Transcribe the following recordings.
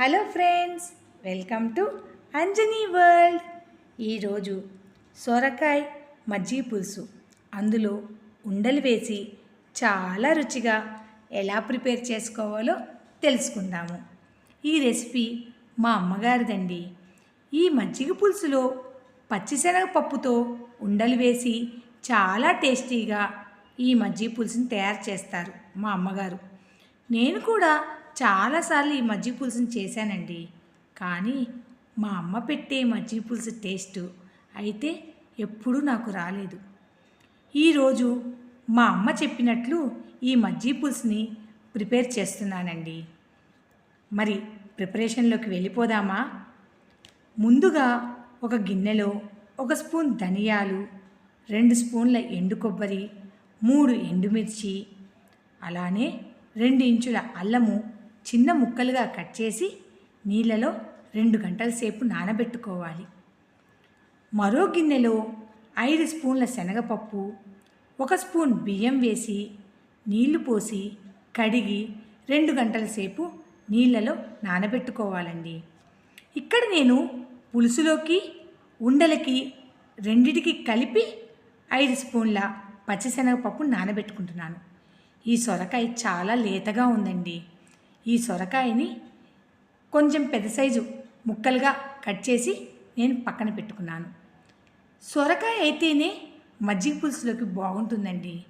Hello friends welcome to Anjani world. ఈరోజు సొరకాయ మజ్జిగ పులుసు. అందులో ఉండలు వేసి చాలా రుచిగా ఎలా ప్రిపేర్ చేసుకోవాలో తెలుసుకుందాము. ఈ రెసిపీ మా అమ్మగారిదండి. ఈ మజ్జిగ పులుసులో పచ్చిశనగపప్పుతో ఉండలు వేసి చాలా టేస్టీగా ఈ మజ్జిగ పులుసుని తయారు చేస్తారు మా అమ్మగారు. నేను కూడా చాలాసార్లు ఈ మజ్జిగ పులుసుని చేశానండి. కానీ మా అమ్మ పెట్టే మజ్జిగ పులుసు టేస్ట్ అయితే ఎప్పుడూ నాకు రాలేదు. ఈరోజు మా అమ్మ చెప్పినట్లు ఈ మజ్జిగ పులుసుని ప్రిపేర్ చేస్తున్నానండి. మరి ప్రిపరేషన్లోకి వెళ్ళిపోదామా? ముందుగా ఒక గిన్నెలో ఒక స్పూన్ ధనియాలు రెండు స్పూన్ల ఎండు కొబ్బరి మూడు ఎండుమిర్చి అలానే రెండు ఇంచుల అల్లము చిన్న ముక్కలుగా కట్ చేసి నీళ్ళలో రెండు గంటల సేపు నానబెట్టుకోవాలి. మరో గిన్నెలో ఐదు స్పూన్ల శనగపప్పు ఒక స్పూన్ బియ్యం వేసి నీళ్ళు పోసి కడిగి రెండు గంటల సేపు నీళ్ళలో నానబెట్టుకోవాలండి. ఇక్కడ నేను పులుసులోకి ఉండలకి రెండిటికి కలిపి ఐదు స్పూన్ల పచ్చిశనగపప్పు నానబెట్టుకుంటున్నాను. ఈ సొరకాయ చాలా లేతగా ఉందండి. ఈ సొరకాయని కొంచెం పెద్ద సైజు ముక్కలుగా కట్ చేసి నేను పక్కన పెట్టుకున్నాను. సొరకాయ అయితేనే మజ్జిగ పులుసులోకి బాగుంటుందండి.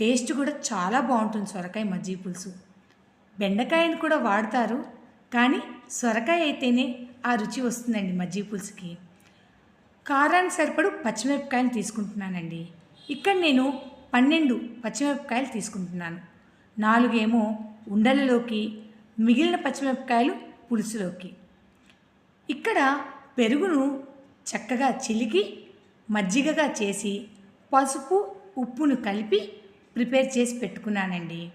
టేస్ట్ కూడా చాలా బాగుంటుంది సొరకాయ మజ్జిగ పులుసు. బెండకాయని కూడా వాడతారు కానీ సొరకాయ అయితేనే ఆ రుచి వస్తుందండి మజ్జిగ పులుసుకి. కారానికి సరిపడు పచ్చిమిరపకాయలు తీసుకుంటున్నానండి. ఇక్కడ నేను పన్నెండు పచ్చిమిరపకాయలు తీసుకుంటున్నాను. నాలుగేమో ఉండలలోకి మిగిలిన పచ్చిమిరపకాయలు పులుసులోకి. ఇక్కడ పెరుగును చక్కగా చిలికి మజ్జిగగా చేసి పసుపు ఉప్పును కలిపి ప్రిపేర్ చేసి పెట్టుకున్నానండి.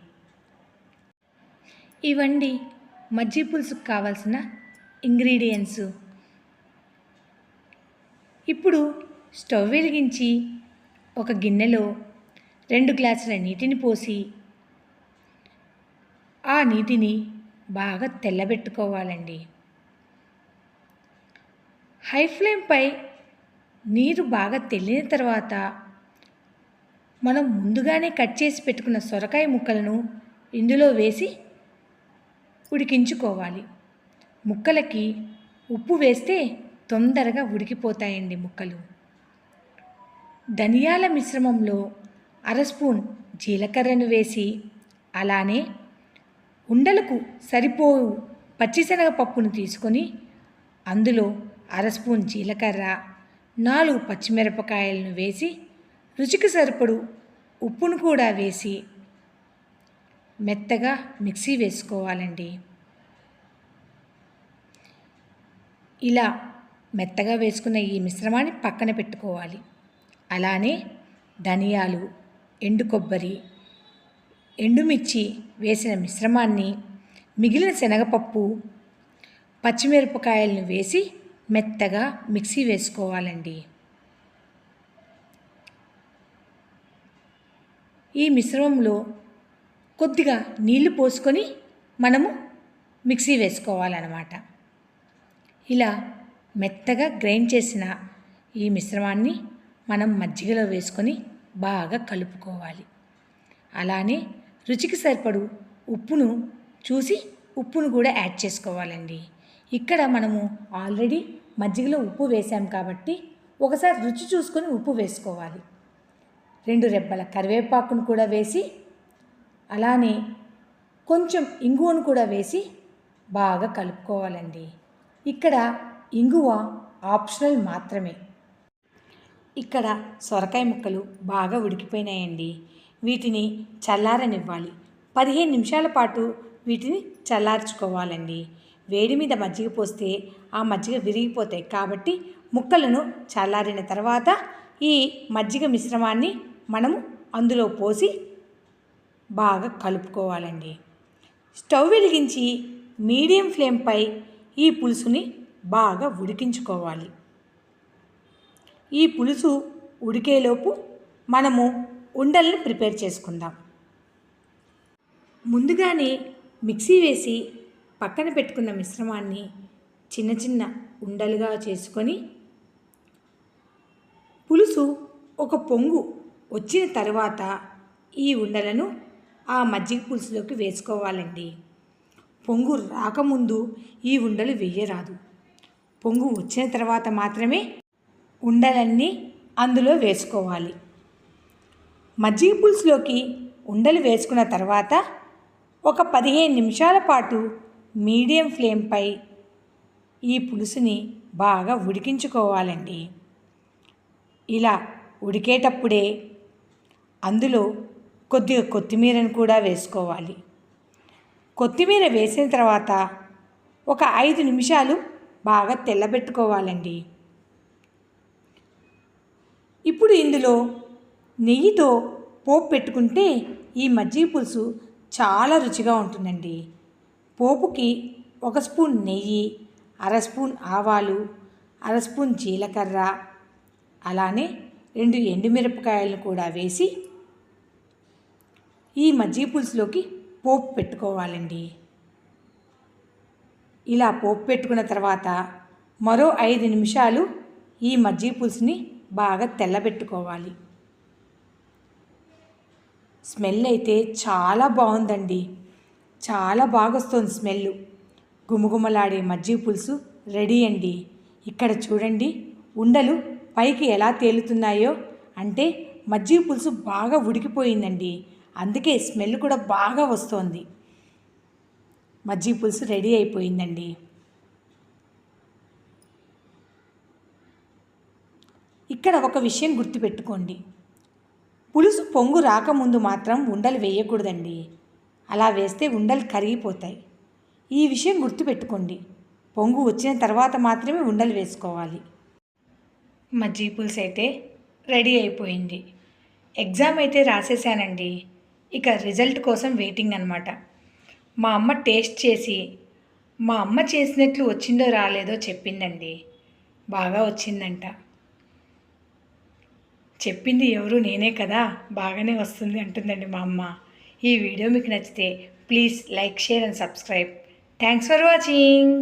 ఇవండి మజ్జి పులుసుకు కావాల్సిన ఇంగ్రీడియంట్స్. ఇప్పుడు స్టవ్ వెలిగించి ఒక గిన్నెలో రెండు గ్లాసుల నీటిని పోసి నీటిని బాగా తెల్లబెట్టుకోవాలండి. హై ఫ్లేమ్పై నీరు బాగా తెల్లిన తర్వాత మనం ముందుగానే కట్ చేసి పెట్టుకున్న సొరకాయ ముక్కలను ఇందులో వేసి ఉడికించుకోవాలి. ముక్కలకి ఉప్పు వేస్తే తొందరగా ఉడికిపోతాయండి ముక్కలు. ధనియాల మిశ్రమంలో అర స్పూన్ జీలకర్రను వేసి అలానే ఉండలకు సరిపోవు పచ్చిశనగపప్పును తీసుకొని అందులో అర స్పూన్ జీలకర్ర నాలుగు పచ్చిమిరపకాయలను వేసి రుచికి సరిపడు ఉప్పును కూడా వేసి మెత్తగా మిక్సీ వేసుకోవాలండి. ఇలా మెత్తగా వేసుకున్న ఈ మిశ్రమాన్ని పక్కన పెట్టుకోవాలి. అలానే ధనియాలు ఎండు కొబ్బరి ఎండుమిర్చి వేసిన మిశ్రమాన్ని మిగిలిన శనగపప్పు పచ్చిమిరపకాయలను వేసి మెత్తగా మిక్సీ వేసుకోవాలండి. ఈ మిశ్రమంలో కొద్దిగా నీళ్ళు పోసుకొని మనము మిక్సీ వేసుకోవాలన్నమాట. ఇలా మెత్తగా గ్రైండ్ చేసిన ఈ మిశ్రమాన్ని మనం మజ్జిగలో వేసుకొని బాగా కలుపుకోవాలి. అలానే రుచికి సరిపడు ఉప్పును చూసి ఉప్పును కూడా యాడ్ చేసుకోవాలండి. ఇక్కడ మనము ఆల్రెడీ మజ్జిగలో ఉప్పు వేసాం కాబట్టి ఒకసారి రుచి చూసుకొని ఉప్పు వేసుకోవాలి. రెండు రెబ్బల కరివేపాకును కూడా వేసి అలానే కొంచెం ఇంగువను కూడా వేసి బాగా కలుపుకోవాలండి. ఇక్కడ ఇంగువ ఆప్షనల్ మాత్రమే. ఇక్కడ సొరకాయ ముక్కలు బాగా ఉడికిపోయినాయండి. వీటిని చల్లారనివ్వాలి. పదిహేను నిమిషాల పాటు వీటిని చల్లార్చుకోవాలండి. వేడి మీద మజ్జిగ పోస్తే ఆ మజ్జిగ విరిగిపోతాయి కాబట్టి ముక్కలను చల్లారిన తర్వాత ఈ మజ్జిగ మిశ్రమాన్ని మనము అందులో పోసి బాగా కలుపుకోవాలండి. స్టవ్ వెలిగించి మీడియం ఫ్లేమ్పై ఈ పులుసుని బాగా ఉడికించుకోవాలి. ఈ పులుసు ఉడికేలోపు మనము ఉండలను ప్రిపేర్ చేసుకుందాం. ముందుగానే మిక్సీ వేసి పక్కన పెట్టుకున్న మిశ్రమాన్ని చిన్న చిన్న ఉండలుగా చేసుకొని పులుసు ఒక పొంగు వచ్చిన తర్వాత ఈ ఉండలను ఆ మజ్జిగ పులుసులోకి వేసుకోవాలండి. పొంగు రాకముందు ఈ ఉండలు వేయరాదు. పొంగు వచ్చిన తర్వాత మాత్రమే ఉండలన్నీ అందులో వేసుకోవాలి. మజ్జిగ పులుసులోకి ఉండలు వేసుకున్న తర్వాత ఒక పదిహేను నిమిషాల పాటు మీడియం ఫ్లేమ్పై ఈ పులుసుని బాగా ఉడికించుకోవాలండి. ఇలా ఉడికేటప్పుడే అందులో కొద్దిగా కొత్తిమీరను కూడా వేసుకోవాలి. కొత్తిమీర వేసిన తర్వాత ఒక ఐదు నిమిషాలు బాగా తెల్లబెట్టుకోవాలండి. ఇప్పుడు ఇందులో నెయ్యితో పోపు పెట్టుకుంటే ఈ మజ్జిగ పులుసు చాలా రుచిగా ఉంటుందండి. పోపుకి ఒక స్పూన్ నెయ్యి అర స్పూన్ ఆవాలు అర స్పూన్ జీలకర్ర అలానే రెండు ఎండుమిరపకాయలను కూడా వేసి ఈ మజ్జిగ పులుసులోకి పోపు పెట్టుకోవాలండి. ఇలా పోపు పెట్టుకున్న తర్వాత మరో ఐదు నిమిషాలు ఈ మజ్జిగ పులుసుని బాగా తెల్లబెట్టుకోవాలి. స్మెల్ అయితే చాలా బాగుందండి. చాలా బాగా వస్తుంది స్మెల్. గుమగుమలాడే మజ్జిగ పులుసు రెడీ అండి. ఇక్కడ చూడండి ఉండలు పైకి ఎలా తేలుతున్నాయో అంటే మజ్జిగ పులుసు బాగా ఉడికిపోయిందండి. అందుకే స్మెల్ కూడా బాగా వస్తోంది. మజ్జిగ పులుసు రెడీ అయిపోయిందండి. ఇక్కడ ఒక విషయం గుర్తుపెట్టుకోండి. పులుసు పొంగు రాకముందు మాత్రం ఉండలు వేయకూడదండి. అలా వేస్తే ఉండలు కరిగిపోతాయి. ఈ విషయం గుర్తుపెట్టుకోండి. పొంగు వచ్చిన తర్వాత మాత్రమే ఉండలు వేసుకోవాలి. మజ్జిగ పులుసు అయితే రెడీ అయిపోయింది. ఎగ్జామ్ అయితే రాసేసానండి. ఇక రిజల్ట్ కోసం వెయిటింగ్ అనమాట మా అమ్మ టేస్ట్ చేసి మా అమ్మ చేసినట్లు వచ్చిందో రాలేదో చెప్పిందండి. బాగా వచ్చిందంట. చెప్పింది ఎవరు నేనే కదా బాగానే వస్తుంది అంటుందండి మా అమ్మ. ఈ వీడియో మీకు నచ్చితే please like share and subscribe. Thanks for watching.